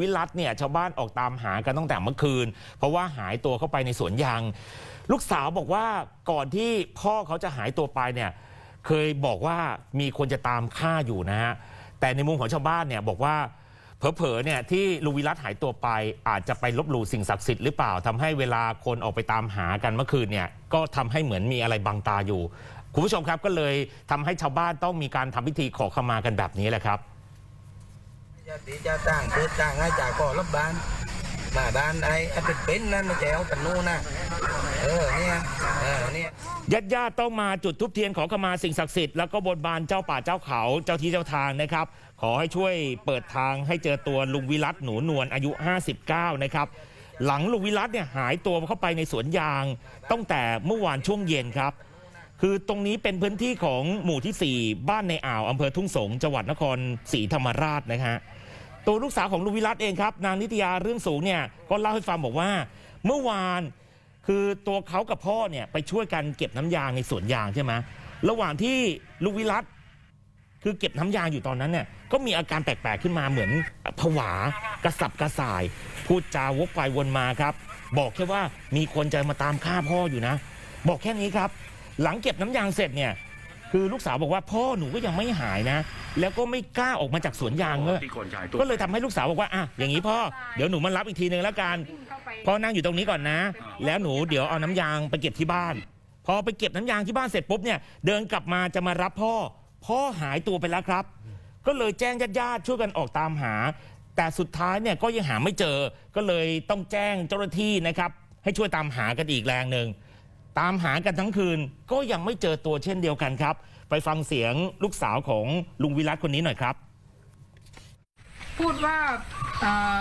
วิรัตเนี่ยชาวบ้านออกตามหากันตั้งแต่เมื่อคืน เพราะว่าหายตัวเข้าไปในสวนยาง ลูกสาวบอกว่าก่อนที่พ่อเขาจะหายตัวไปเนี่ยเคยบอกว่ามีคนจะตามฆ่าอยู่นะฮะแต่ในมุมของชาวบ้านเนี่ยบอกว่าเผลอๆเนี่ยที่ลุงวิรัตหายตัวไปอาจจะไปลบหลู่สิ่งศักดิ์สิทธิ์หรือเปล่าทำให้เวลาคนออกไปตามหากันเมื่อคืนเนี่ยก็ทำให้เหมือนมีอะไรบังตาอยู่ คุณผู้ชมครับก็เลยทำให้ชาวบ้านต้องมีการทำพิธีขอขมากันแบบนี้แหละครับ ตีจะจ้งเปิดจ้งให้จาก่อรับบ้านมาบ้านไอ้เป็นเป็นนั่นไม่ใช่เอาตันนู่นนะเออเนี่ยเออเนี่ยญาติญาติต้องมาจุดทุบเทียนขอขมาสิ่งศักดิ์สิทธิ์แล้วก็บนบานเจ้าป่าเจ้าเขาเจ้าที่เจ้าทางนะครับ ขอให้ช่วยเปิดทางให้เจอตัวลุงวิรัตหนูนวลอายุ 59 นะครับ หลังลุงวิรัตเนี่ยหายตัวเข้าไปในสวนยางตั้งแต่เมื่อวานช่วงเย็นครับ คือตรงนี้เป็นพื้นที่ของหมู่ที่ 4 บ้านในอ่าวอำเภอทุ่งสงจังหวัดนครศรีธรรมราชนะฮะ ตัวลูกสาวของลุงวิรัตเองครับ นางนิตยาเรื่องสูงเนี่ยก็เล่าให้ฟังบอกว่า เมื่อวานคือตัวเขากับพ่อเนี่ยไปช่วยกันเก็บน้ำยางในสวนยางใช่ไหมระหว่างที่ลุงวิรัตคือเก็บน้ำยางอยู่ตอนนั้นเนี่ยก็มีอาการแปลกๆขึ้นมาเหมือนผวากระสับกระส่าย พูดจาวกไปวนมาครับ บอกแค่ว่ามีคนจะมาตามฆ่าพ่ออยู่นะ บอกแค่นี้ครับ หลังเก็บน้ำยางเสร็จเนี่ย คือลูกสาวบอกว่าพ่อหนูก็ยังไม่หายนะ แล้วก็ไม่กล้าออกมาจากสวนยางเลยที่คนชายตัวก็เลยทำให้ลูกสาวบอกว่าอะอย่างนี้พ่อเดี๋ยวหนูมารับอีกทีนึงแล้วกันพ่อนั่งอยู่ตรงนี้ก่อนนะ แล้วหนูเดี๋ยวเอาน้ำยางไปเก็บที่บ้าน พอไปเก็บน้ำยางที่บ้านเสร็จปุ๊บเนี่ยเดินกลับมาจะมารับพ่อ พ่อหายตัวไปแล้วครับ ก็เลยแจ้งญาติญาติๆช่วยกันออกตามหา แต่สุดท้ายเนี่ยก็ยังหาไม่เจอ ก็เลยต้องแจ้งเจ้าหน้าที่นะครับ ให้ช่วยตามหากันอีกแรงหนึ่ง ตามหากันทั้งคืน ก็ยังไม่เจอตัวเช่นเดียวกันครับ ไปฟังเสียงลูกสาวของลุงวิรัตคนนี้หน่อยครับ พูดว่าเอ่อ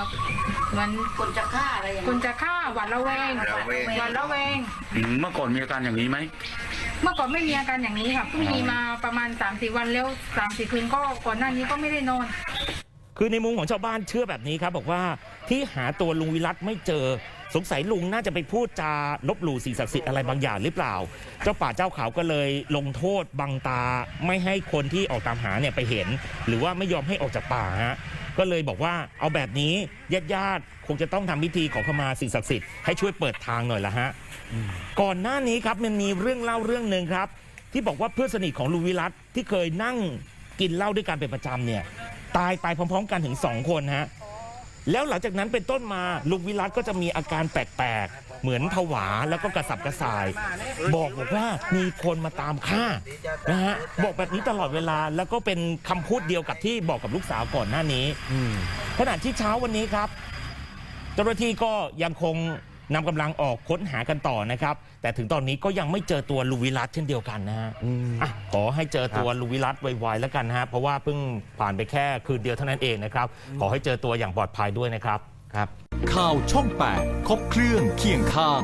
เหมือนคนจะฆ่าอะไรอย่างคุนี้ณจะฆ่าหวาดระแวงระแวง หวาดระแวง อืมเมื่อก่อนมีอาการอย่างนี้ไหมเมื่อก่อนไม่มีอาการอย่างนี้ค่ะเพิ่งมีมาประมาณ3าสี่วันแล้ว3ามสี่คืนก็ก่อนหน้านี้ก็ไม่ได้นอน คือในมุมของชาวบ้านเชื่อแบบนี้ครับ บอกว่าที่หาตัวลุงวิรัตไม่เจอ สงสัยลุงน่าจะไปพูดจาลบหลู่สิ่งศักดิ์สิทธิ์อะไรบางอย่างหรือเปล่า เจ้าป่าเจ้าเขาก็เลยลงโทษบังตาไม่ให้คนที่ออกตามหาเนี่ยไปเห็น หรือว่าไม่ยอมให้ออกจากป่าฮะก็เลยบอกว่าเอาแบบนี้ญาติญาติคงจะต้องทำพิธีขอขมาสิ่งศักดิ์สิทธิ์ให้ช่วยเปิดทางหน่อยละฮะก่อนหน้านี้ครับมันมีเรื่องเล่าเรื่องหนึ่งครับ ที่บอกว่าเพื่อนสนิทของลุงวิรัตที่เคยนั่งกินเหล้าด้วยกันเป็นประจำเนี่ยตายไปพร้อม ๆ กันถึงสองคนฮะ แล้วหลังจากนั้นเป็นต้นมาลุงวิรัตก็จะมีอาการแปลกๆ เหมือนผวาแล้วก็กระสับกระส่าย บอกบอกว่ามีคนมาตามฆ่านะฮะบอกแบบนี้ตลอดเวลาแล้วก็เป็นคำพูดเดียวกับที่บอกกับลูกสาวก่อนหน้านี้ขณะที่เช้าวันนี้ครับเจ้าหน้าที่ก็ยังคง นำกำลังออกค้นหากันต่อนะครับ แต่ถึงตอนนี้ก็ยังไม่เจอตัวลุงวิรัตเช่นเดียวกันนะฮะอะขอให้เจอตัวลุงวิรัตไวๆแล้วกันนะฮะเพราะว่าเพิ่งผ่านไปแค่คืนเดียวเท่านั้นเองนะครับ ขอให้เจอตัวอย่างปลอดภัยด้วยนะครับข่าวช่อง 8 ครบเครื่องเคียงข้าง